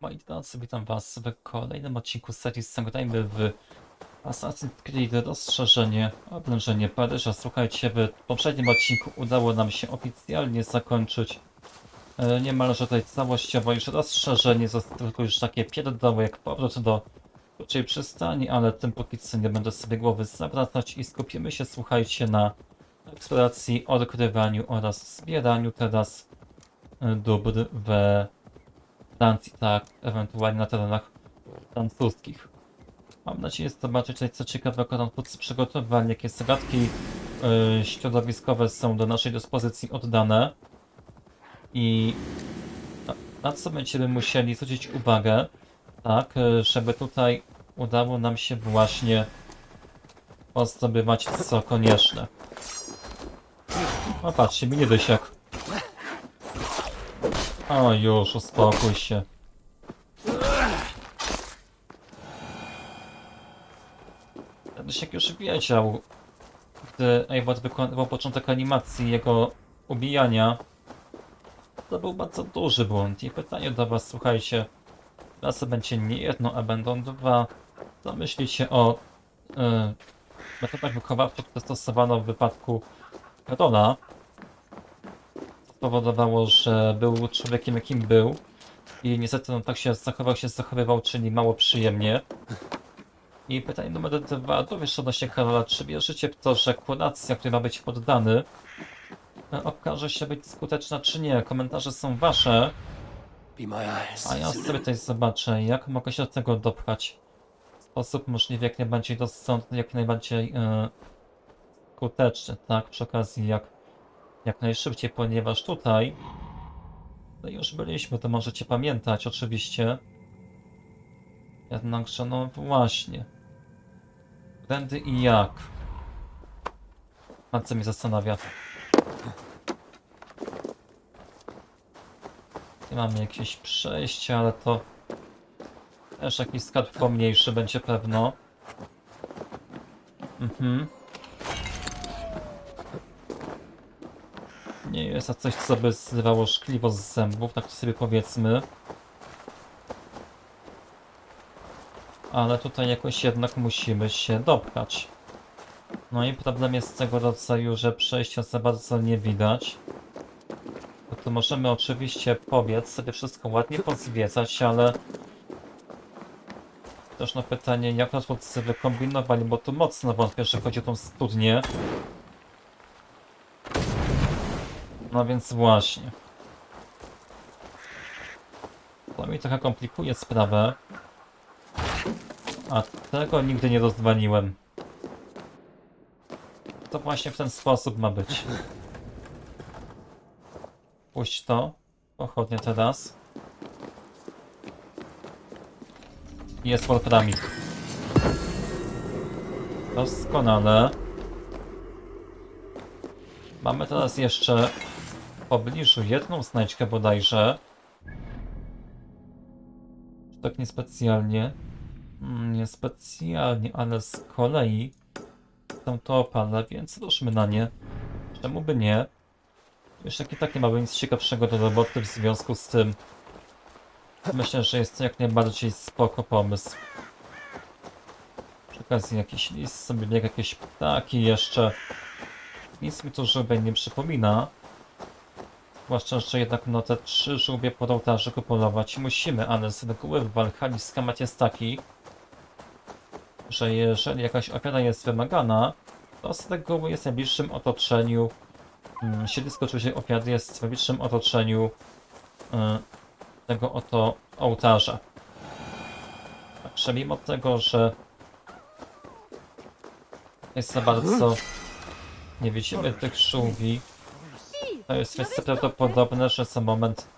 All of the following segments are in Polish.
Moi drodzy, witam was w kolejnym odcinku serii Zagrajmy w Assassin's Creed Rozszerzenie, Oblężenie Paryża. Słuchajcie, w poprzednim odcinku udało nam się oficjalnie zakończyć e, niemalże tutaj całościowo już rozszerzenie, tylko już takie pierdoły jak powrót do Kurczej przystani, ale tym póki co nie będę sobie głowy zawracać i skupimy się, słuchajcie, na eksploracji, odkrywaniu oraz zbieraniu teraz e, dóbr we Francji, tak, ewentualnie na terenach francuskich. Mam nadzieję zobaczyć co ciekawego nam twórcy przygotowali, jakie zagadki yy, środowiskowe są do naszej dyspozycji oddane i na, na co będziemy musieli zwrócić uwagę, tak, yy, żeby tutaj udało nam się właśnie pozdobywać co konieczne. O patrzcie, mi nie jak. O już, uspokój się. Rysiek już wiedział, gdy Eivor wykonywał początek animacji jego ubijania. To był bardzo duży błąd. I pytanie do was, słuchajcie. Teraz będzie nie jedno, a będą dwa. Co o y, metodach wychowawczych, które stosowano w wypadku Karola? Spowodowało, że był człowiekiem jakim był i niestety no, tak się zachował, się zachowywał, czyli mało przyjemnie. I pytanie numer dwa, dowiesz odnośnie Karola, czy wierzycie w to, że kuracja, który ma być poddany, okaże się być skuteczna, czy nie? Komentarze są wasze, a ja sobie tutaj zobaczę, jak mogę się do tego dopchać. W sposób możliwie jak najbardziej rozsądny, jak najbardziej e, skuteczny, tak? Przy okazji jak, jak najszybciej, ponieważ tutaj no już byliśmy, to możecie pamiętać oczywiście. Jednakże no właśnie. Tędy i jak? Bardzo mnie zastanawia. Nie mamy jakieś przejście, ale to też jakiś skarb pomniejszy będzie pewno. Mhm. Nie jest to coś, co by zrywało szkliwo z zębów, tak sobie powiedzmy. Ale tutaj jakoś jednak musimy się dopchać. No i problem jest tego rodzaju, że przejścia za bardzo nie widać. No to możemy oczywiście pobiec, sobie wszystko ładnie pozwiedzać, ale... Też na pytanie, jak twórcy wykombinowali, bo tu mocno wątpię, że chodzi o tą studnię. No więc właśnie. To mi trochę komplikuje sprawę. A tego nigdy nie rozwaliłem. To właśnie w ten sposób ma być. Puść to. Pochodnie teraz. Jest Warpramik. Doskonale. Mamy teraz jeszcze pobliżu jedną znajdźkę bodajże. Tak niespecjalnie? Mm, Niespecjalnie, ale z kolei są to opale, więc ruszmy na nie. Czemu by nie? Już jak i tak nie mamy nic ciekawszego do roboty w związku z tym. Myślę, że jest to jak najbardziej spoko pomysł. Przy okazji jakiś list sobie biega, jakieś ptaki jeszcze. Nic mi to żółwie nie przypomina. Zwłaszcza, że jednak no te trzy żółwie pod ołtarzyku polować musimy, ale z reguły w Valhalla schemat jest taki, że jeżeli jakaś ofiara jest wymagana, to z reguły jest w najbliższym otoczeniu. Mm, siedlisko oczywiście ofiary jest w najbliższym otoczeniu y, tego oto ołtarza. Także mimo tego, że jest za bardzo nie widzimy tych żółwi, to jest więc prawdopodobne, że za moment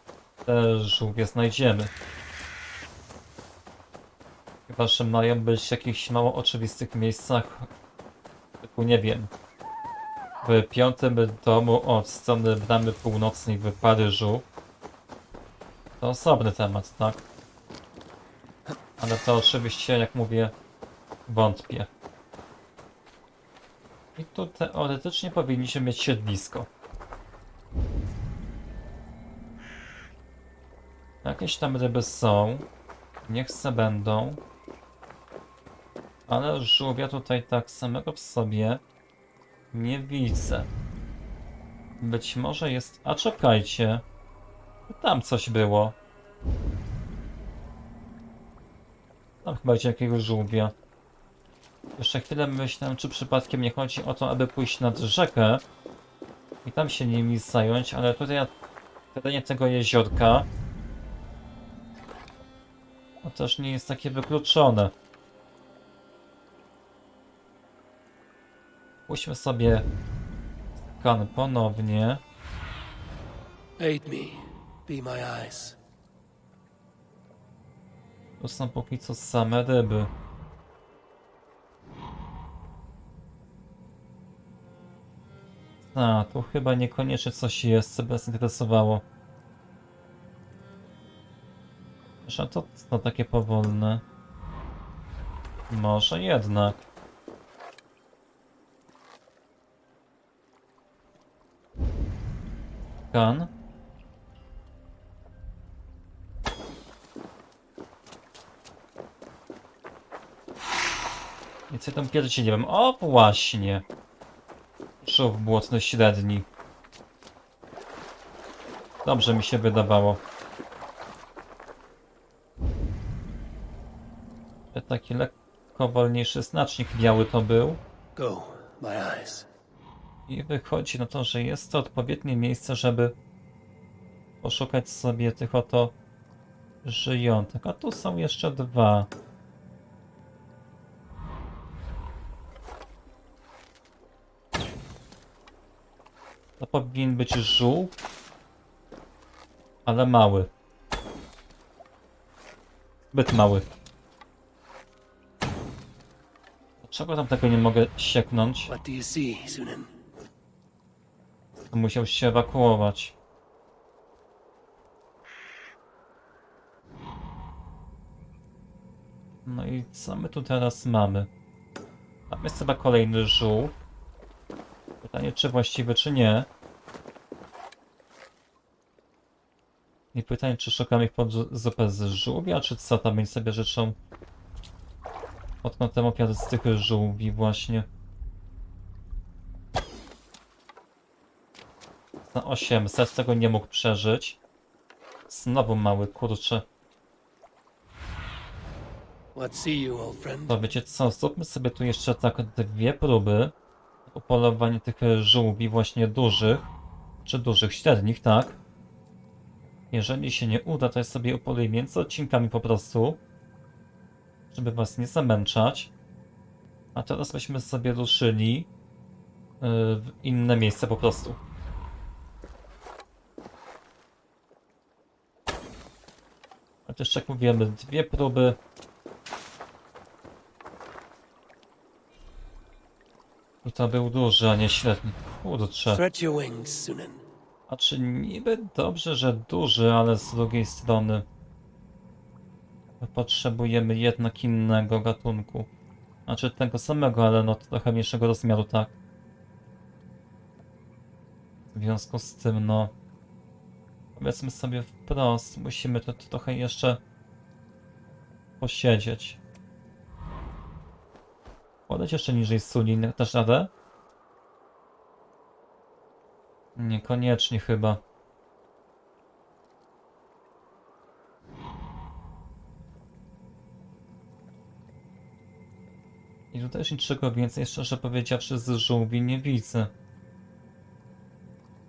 te żółwie znajdziemy. Chyba, że mają być w jakichś mało oczywistych miejscach, typu nie wiem, w piątym domu od strony bramy północnej w Paryżu. To osobny temat, tak? Ale to oczywiście, jak mówię, wątpię. I tu teoretycznie powinniśmy mieć siedlisko. Jakieś tam ryby są. Niech se będą. Ale żółwia tutaj tak samego w sobie nie widzę. Być może jest... A czekajcie. Tam coś było. Tam chyba będzie jakiegoś żółwia. Jeszcze chwilę myślałem, czy przypadkiem nie chodzi o to, aby pójść nad rzekę i tam się nimi zająć, ale tutaj na terenie tego jeziorka też nie jest takie wykluczone. Puśćmy sobie skan ponownie. Aid me. Be my eyes. To są póki co same ryby. A, tu chyba niekoniecznie coś jest, co by nas interesowało. Że to co takie powolne? Może jednak. Kan? I co tam pierwszy nie wiem. O, właśnie. Żółw błotny średni. Dobrze mi się wydawało. Taki lekko wolniejszy znacznik biały to był. Go, my eyes. I wychodzi na to, że jest to odpowiednie miejsce, żeby poszukać sobie tych oto żyjątek. A tu są jeszcze dwa. To powinien być żółw, ale mały. Zbyt mały. Dlaczego tam tego nie mogę sieknąć? Musiał się ewakuować. No i co my tu teraz mamy? Tam jest chyba kolejny żółw. Pytanie, czy właściwy, czy nie. I pytanie, czy szukamy ich pod zupę z żółwia, czy co tam oni sobie życzą pod kątem ofiary z tych żółwi właśnie. Na 800 tego nie mógł przeżyć. Znowu mały, friend? To wiecie co, zróbmy sobie tu jeszcze tak dwie próby. Upolowanie tych żółwi właśnie dużych. Czy dużych, średnich, tak. Jeżeli się nie uda, to ja sobie upoluję między odcinkami po prostu. Żeby was nie zamęczać. A teraz byśmy sobie ruszyli yy, w inne miejsce po prostu. Też jak mówimy, dwie próby. I to był duży, a nie średni. Kurczę. A czy niby dobrze, że duży, ale z drugiej strony potrzebujemy jednak innego gatunku. Znaczy tego samego, ale no trochę mniejszego rozmiaru, tak? W związku z tym, no powiedzmy sobie wprost, musimy to trochę jeszcze posiedzieć. Podać jeszcze niżej Sulin, też radę? Niekoniecznie chyba. Też niczego więcej, szczerze powiedziawszy, z żółwi nie widzę.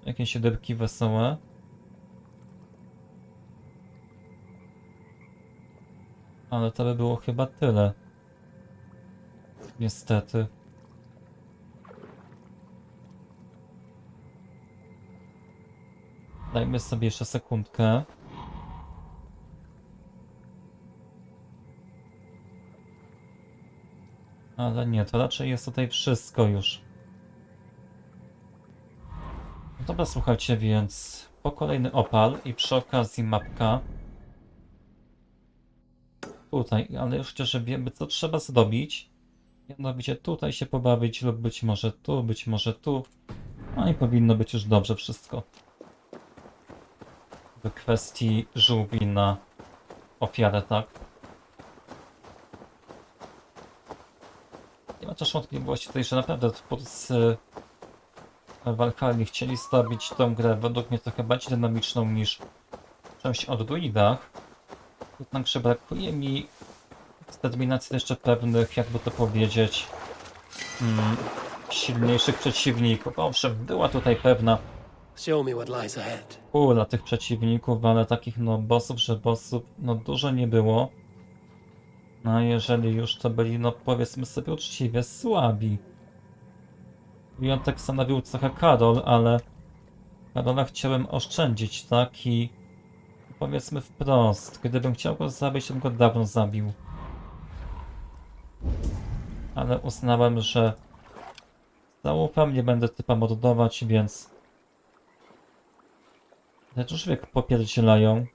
Jakieś rybki wesołe. Ale to by było chyba tyle. Niestety. Dajmy sobie jeszcze sekundkę. Ale nie, to raczej jest tutaj wszystko już. No Dobra, słuchajcie, więc po kolejny opal i przy okazji mapka. Tutaj, ale już chociaż wiemy, co trzeba zrobić. Mianowicie tutaj się pobawić lub być może tu, być może tu. No i powinno być już dobrze wszystko. w kwestii żółwi na ofiarę, tak? Nie ma też wątpliwości tutaj, że naprawdę twórcy Valhalla chcieli zrobić tą grę według mnie trochę bardziej dynamiczną niż część o druidach. Jednakże brakuje mi determinacji jeszcze pewnych, jakby to powiedzieć, mm, silniejszych przeciwników. Owszem, była tutaj pewna pula tych przeciwników, ale takich no bossów, że bossów no dużo nie było. No jeżeli już to byli, no powiedzmy sobie uczciwie, słabi. Wyjątek stanowił trochę Karol, ale Karola chciałem oszczędzić, tak? I powiedzmy wprost, gdybym chciał go zabić, bym go dawno zabił. Ale uznałem, że zaufam, nie będę typa mordować, więc te człowiek popierdzielają.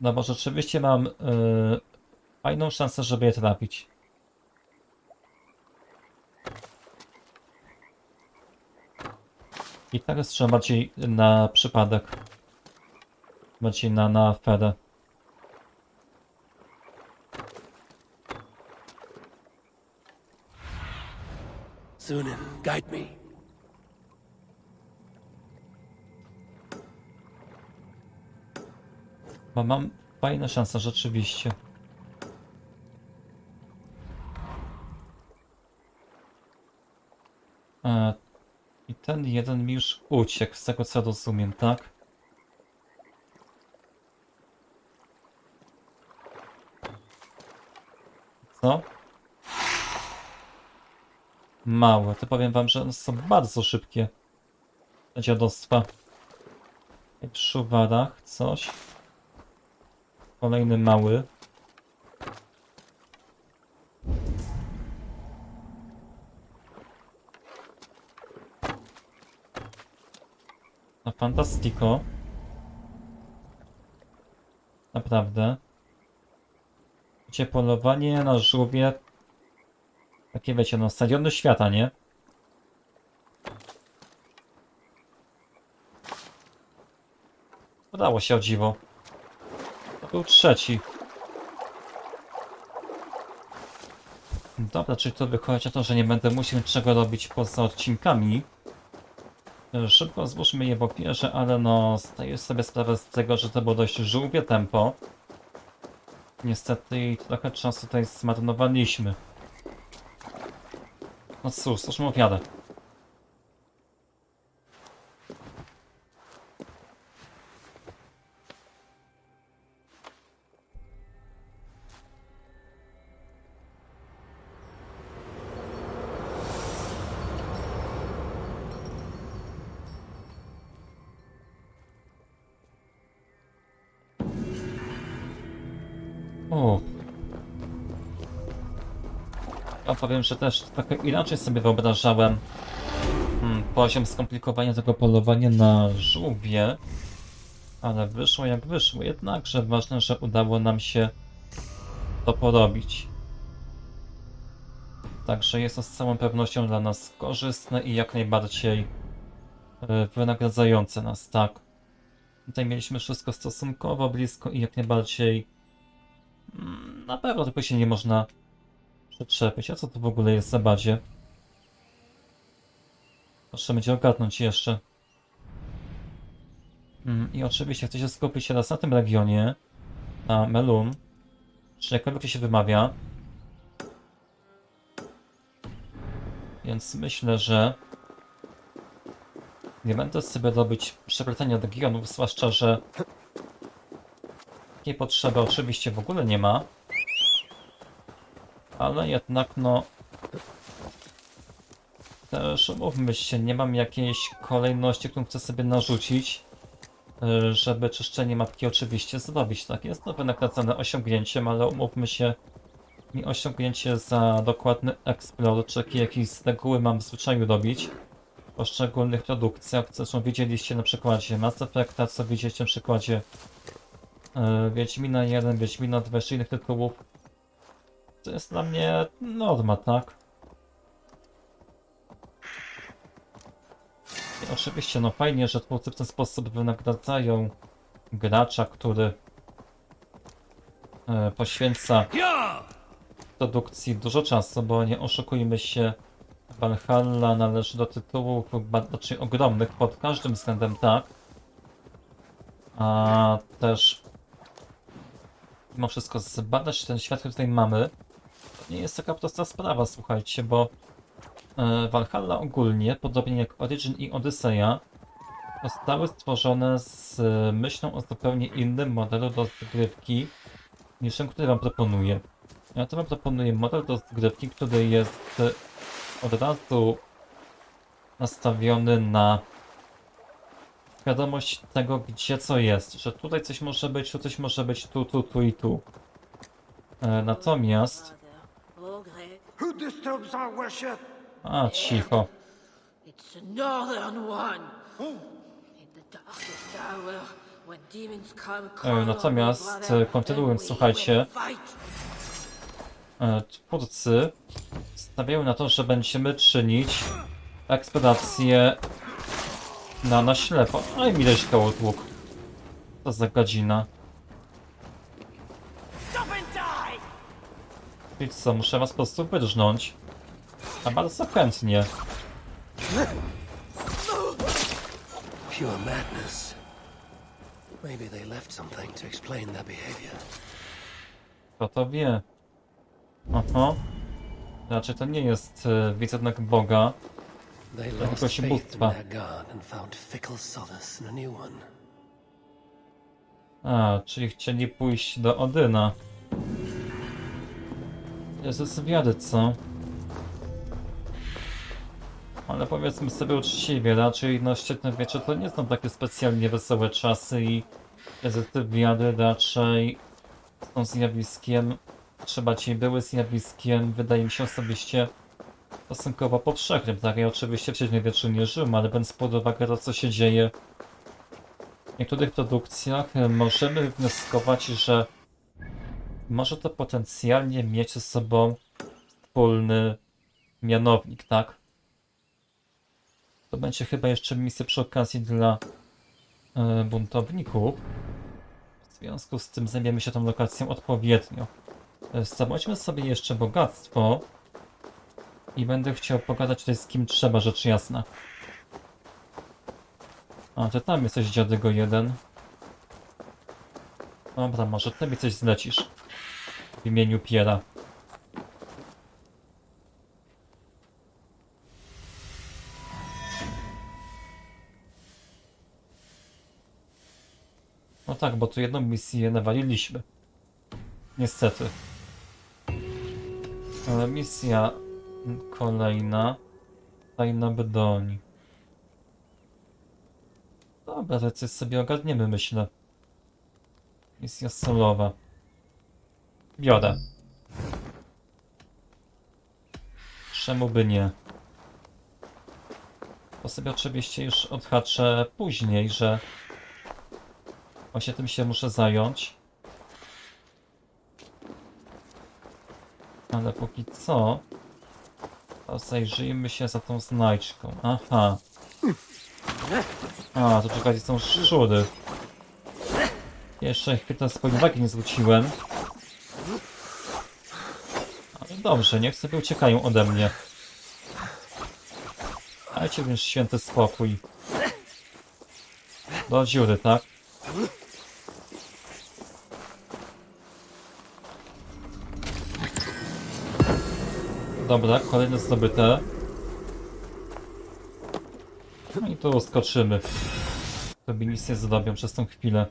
No bo rzeczywiście mam yy, fajną szansę, żeby je trafić. I tak strzelam bardziej na przypadek. Bardziej na, na aferę. Sunan, guide me. Bo mam fajne szanse, rzeczywiście. E, I ten jeden mi już uciekł, z tego co rozumiem, tak? Co? Małe, to powiem wam, że są bardzo szybkie. Dziadostwa. W szuwarach coś. Kolejny mały. No fantastico. Naprawdę. Wiecie, polowanie na żółwie. Takie wiecie, no stadiony świata, nie? Udało się o dziwo. Był trzeci. Dobra, czyli to wychodzi na to, że nie będę musiał niczego robić poza odcinkami. Szybko złóżmy je w opierze, ale no zdaję sobie sprawę z tego, że to było dość żółwie tempo. Niestety trochę czasu tutaj zmarnowaliśmy. No cóż, cóż mu wiadę. O. Ja powiem, że też trochę inaczej sobie wyobrażałem hmm, poziom skomplikowania tego polowania na żółwie. Ale wyszło jak wyszło. Jednakże ważne, że udało nam się to porobić. Także jest to z całą pewnością dla nas korzystne i jak najbardziej e, wynagradzające nas, tak. Tutaj mieliśmy wszystko stosunkowo blisko i jak najbardziej Na pewno tylko się nie można przyczepić. A co to w ogóle jest za bazie? Proszę będzie ogarnąć jeszcze. Mm, I oczywiście chcę się skupić teraz na tym regionie. Na Melun. Czy jakkolwiek się wymawia. Więc myślę, że nie będę sobie robić przeplatania regionów, zwłaszcza, że Takiej potrzeby oczywiście w ogóle nie ma. Ale jednak no... Też umówmy się, nie mam jakiejś kolejności, którą chcę sobie narzucić, y, żeby czyszczenie mapki oczywiście zrobić. Tak, jest to wynagradzane osiągnięciem, ale umówmy się, mi osiągnięcie za dokładny explore, czy jakie- jakieś z reguły mam w zwyczaju robić poszczególnych produkcjach, zresztą widzieliście na przykładzie Mass Effecta, co widzieliście na przykładzie e, Wiedźmina 1, Wiedźmina 2, jeszcze innych tytułów. To jest dla mnie norma, tak? I oczywiście, no fajnie, że twórcy w ten sposób wynagradzają gracza, który e, poświęca produkcji dużo czasu, bo nie oszukujmy się, Valhalla należy do tytułów ba- znaczy ogromnych pod każdym względem, tak. A też mimo wszystko zbadać ten świat, który tutaj mamy, to nie jest taka prosta sprawa, słuchajcie, bo e, Valhalla ogólnie, podobnie jak Origin i Odyseja, zostały stworzone z e, myślą o zupełnie innym modelu rozgrywki niż ten, który wam proponuję. Ja to wam proponuję model rozgrywki, który jest e, od razu nastawiony na świadomość tego, gdzie co jest, że tutaj coś może być, tu coś może być, tu, tu, tu i tu. E, natomiast... A, cicho. Call natomiast, e, kontynuując, słuchajcie. E, twórcy stawiają na to, że będziemy czynić eksplorację na, na ślepo. Aj mi leś koło tłuk. To za godzina. I co, muszę was po prostu wyrżnąć. A bardzo chętnie. Pure madness. Maybe they left something to explain their behavior. Kto to wie? Aha. Raczej to nie jest e, wizerunek Boga. They lost się faith in their god and found fickle solace in a new one. A, czyli chcieli pójść do Odyna. Jezus wiady, co? Ale powiedzmy sobie uczciwie, raczej no świetne wiecie, to nie są takie specjalnie wesołe czasy i Jezuty wiady raczej są zjawiskiem, trzeba ci były zjawiskiem, wydaje mi się osobiście stosunkowo powszechnym, tak? Ja oczywiście w średniowieczu nie żyłem, ale biorąc pod uwagę to, co się dzieje w niektórych produkcjach możemy wnioskować, że może to potencjalnie mieć ze sobą wspólny mianownik, tak? To będzie chyba jeszcze misja przy okazji dla e, buntowników. W związku z tym zajmiemy się tą lokacją odpowiednio. E, Zdobądźmy sobie jeszcze bogactwo i będę chciał pogadać tutaj z kim trzeba, rzecz jasna. A, ty tam jesteś dziadygo jeden. Dobra, może ty mi coś zlecisz. W imieniu Piera. No tak, bo tu jedną misję nawaliliśmy. Niestety. Ale misja kolejna. Tajna Bedoń. Dobra, to coś sobie ogarniemy, myślę. Misja solowa. Biorę. Czemu by nie? To sobie oczywiście już odhaczę później, że właśnie tym się muszę zająć. Ale póki co, zajrzyjmy się za tą znajdźką. Aha. A, to czekajcie, są szczury. Jeszcze chwilę swojej uwagi nie zwróciłem. Ale dobrze, niech sobie uciekają ode mnie. Dajcie więc święty spokój. Do dziury, tak? Dobra, kolejne zdobyte. No i tu skoczymy. Tobie nic nie zrobią przez tą chwilę.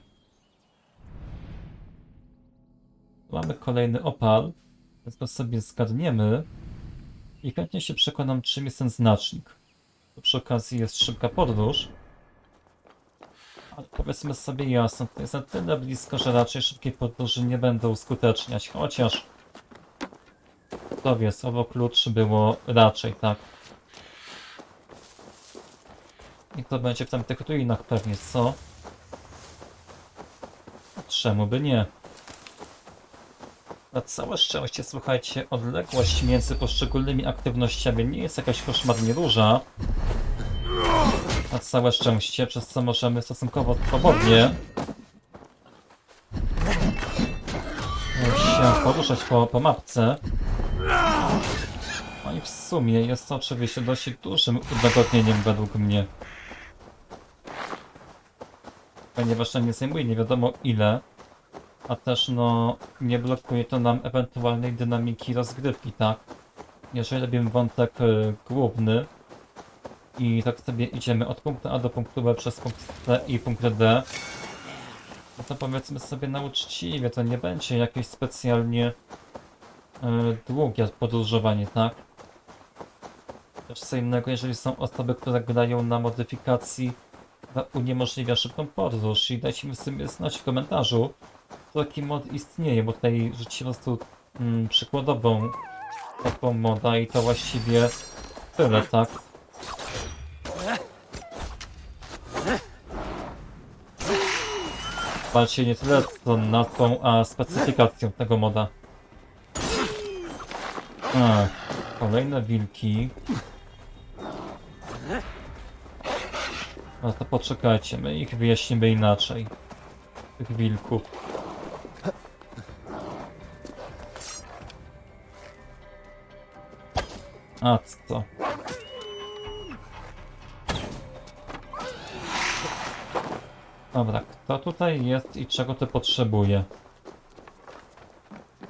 Mamy kolejny opal, więc go sobie zgadniemy. I chętnie się przekonam, czym jest ten znacznik. To przy okazji jest szybka podróż. Ale powiedzmy sobie jasno, to jest na tyle blisko, że raczej szybkiej podróży nie będę uskuteczniać. Chociaż... Wie, słowo klucz było raczej, tak. I to będzie w tamtych ruinach pewnie, co? Czemu by nie? Na całe szczęście, słuchajcie, odległość między poszczególnymi aktywnościami nie jest jakaś koszmarnie duża. na całe szczęście, przez co możemy stosunkowo swobodnie się poruszać po, po mapce. I w sumie jest to oczywiście dość dużym udogodnieniem według mnie. Ponieważ to nie zajmuje nie wiadomo ile, a też no nie blokuje to nam ewentualnej dynamiki rozgrywki, tak? Jeżeli robimy wątek y, główny i tak sobie idziemy od punktu A do punktu B przez punkt C i punkt D, no to powiedzmy sobie na uczciwie, to nie będzie jakieś specjalnie y, długie podróżowanie, tak? Co innego, jeżeli są osoby, które grają na modyfikacji, która uniemożliwia szybką podróż i dajcie mi sobie znać w komentarzu, czy taki mod istnieje, bo tutaj rzuci po prostu mm, przykładową taką moda i to właściwie tyle, tak? Walcie nie tyle co nazwą, a specyfikacją tego moda. A, kolejne wilki. No to poczekajcie, my ich wyjaśnimy inaczej. Tych wilków. A co? Dobra, kto tutaj jest i czego ty potrzebuje?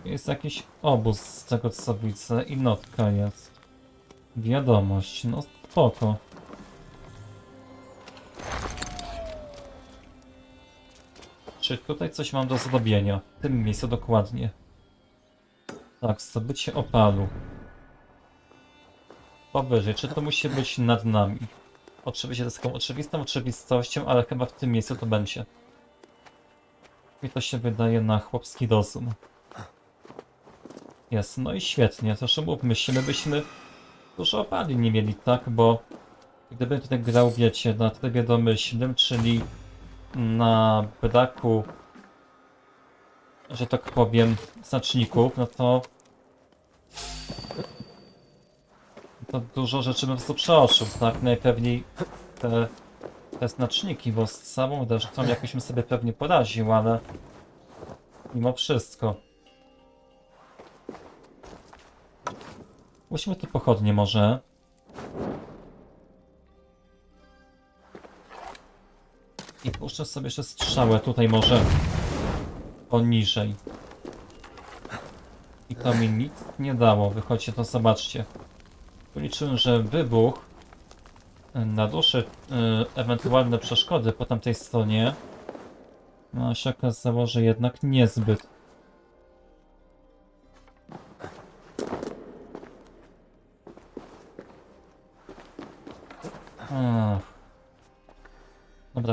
Jest jakiś obóz z tego co widzę i notka jest. Wiadomość, no spoko. Czy tutaj coś mam do zrobienia? W tym miejscu dokładnie. Tak, zdobycie opalu. Powyżej, czy to musi być nad nami? Oczywiście to jest taką oczywistą oczywistością, ale chyba w tym miejscu to będzie. Mi to się wydaje na chłopski rozum. Jest, no i świetnie, to umówmy się, my byśmy dużo opali nie mieli, tak? Bo gdybym tutaj grał, wiecie, na trybie domyślnym, czyli na braku, że tak powiem, znaczników, no to to dużo rzeczy bym po prostu tak? Najpewniej te, te znaczniki, bo z samą deszczą jakoś bym sobie pewnie poraził, ale mimo wszystko. Musimy tu pochodnie może. I puszczę sobie jeszcze strzałę tutaj może poniżej. I to mi nic nie dało, wychodźcie to zobaczcie. Liczyłem, że wybuch y, naruszy y, ewentualne przeszkody po tamtej stronie. No się okazało, że jednak niezbyt.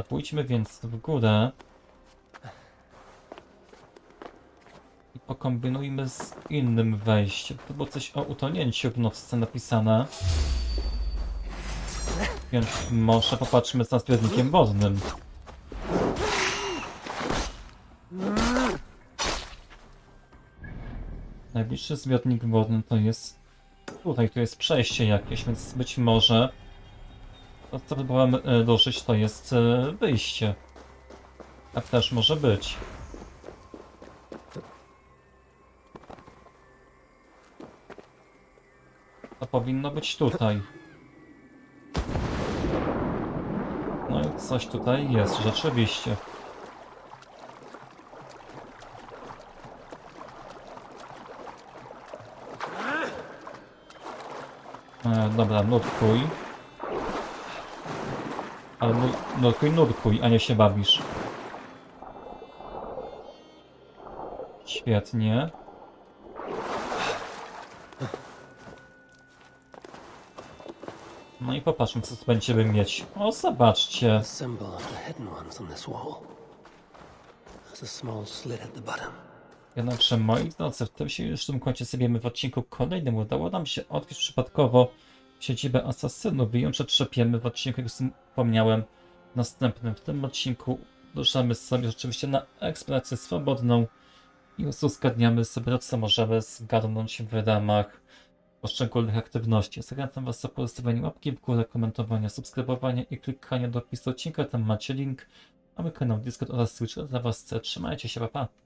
Pójdźmy więc w górę. I pokombinujmy z innym wejściem. To było coś o utonięciu w nocce napisane. Więc może popatrzmy za zbiornikiem wodnym. Najbliższy zbiornik wodny to jest tutaj, tu jest przejście jakieś, więc być może to co próbowałem ruszyć to jest e, wyjście. Tak też może być. To powinno być tutaj. No i coś tutaj jest, rzeczywiście. E, dobra, nurkuj. Ale nur, nurkuj, nurkuj, a nie się bawisz. Świetnie. No i popatrzmy, co tu będziemy mieć. O, zobaczcie. Jednakże moi drodzy, w tym się już kończy sobie my w odcinku kolejnym udało nam się odkryć przypadkowo siedzibę asasynów. Wy ją przetrzepiemy w odcinku, jak wspomniałem, następnym. W tym odcinku ruszamy sobie rzeczywiście na eksplorację swobodną i uzuskadniamy sobie co możemy zgarnąć w ramach poszczególnych aktywności. Zachęcam Was do pozostawienia łapki w górę, komentowania, subskrybowania i klikania do opisu odcinka. Tam macie link. Mamy kanał Discord oraz Twitch dla Was. Trzymajcie się, pa pa!